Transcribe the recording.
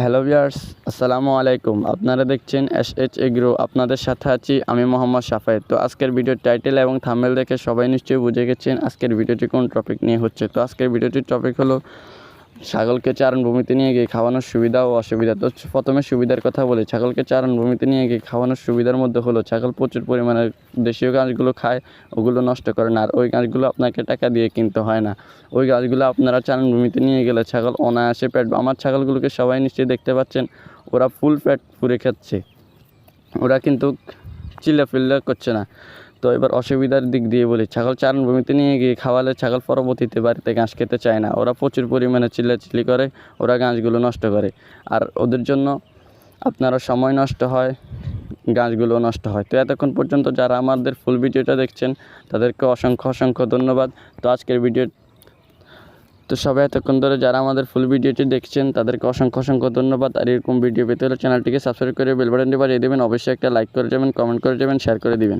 Hello viewers আসসালামু আলাইকুম। আপনারা দেখছেন এস এইচ এগ্রো, আপনাদের সাথে আছি আমি মোহাম্মদ সাফায়েত তো আজকের ভিডিওর টাইটেল এবং থামেল দেখে সবাই নিশ্চয়ই বুঝে গেছেন আজকের ভিডিওটি কোন টপিক নিয়ে হচ্ছে। তো আজকের ভিডিওটির টপিক হলো ছাগলকে চারণভূমিতে নিয়ে গিয়ে খাওয়ানোর সুবিধা ও অসুবিধা। তো প্রথমে সুবিধার কথা বলি, ছাগলকে চারণভূমিতে নিয়ে গিয়ে খাওয়ানোর সুবিধার মধ্যে হলো, ছাগল প্রচুর পরিমাণে দেশীয় গাছগুলো খায়, ওগুলো নষ্ট করে না। আর ওই গাছগুলো আপনাকে টাকা দিয়ে কিনতে হয় না। ওই গাছগুলো আপনারা চারণভূমিতে নিয়ে গেলে ছাগল অনায়াসে পেট আমার ছাগলগুলোকে সবাই নিশ্চয়ই দেখতে পাচ্ছেন, ওরা ফুল পেট পুরে খাচ্ছে। ওরা কিন্তু চিল্লা ফিল্লা করছে না। তো এবার অসুবিধার দিক দিয়ে বলি, ছাগল চারণভূমিতে নিয়ে গিয়ে খাওয়ালে ছাগল পরবর্তীতে বাড়িতে ঘাস খেতে চায় না। ওরা প্রচুর পরিমাণে চিল্লাচিল্লি করে, ওরা ঘাসগুলো নষ্ট করে। আর ওদের জন্য আপনারা সময় নষ্ট হয় গাছগুলো নষ্ট হয়। তো এতক্ষণ পর্যন্ত যারা আমাদের ফুল ভিডিওটা দেখছেন, তাদেরকে অসংখ্য অসংখ্য ধন্যবাদ। তো আজকের ভিডিও, তো সবাই এতক্ষণ ধরে যারা আমাদের ফুল ভিডিওটি দেখছেন, তাদেরকে অসংখ্য অসংখ্য ধন্যবাদ। আর এরকম ভিডিও পেতে হলে চ্যানেলটিকে সাবস্ক্রাইব করে বেল বাটনটি বাজিয়ে দেবেন। অবশ্যই একটা লাইক করে যাবেন কমেন্ট করে যাবেন শেয়ার করে দিবেন।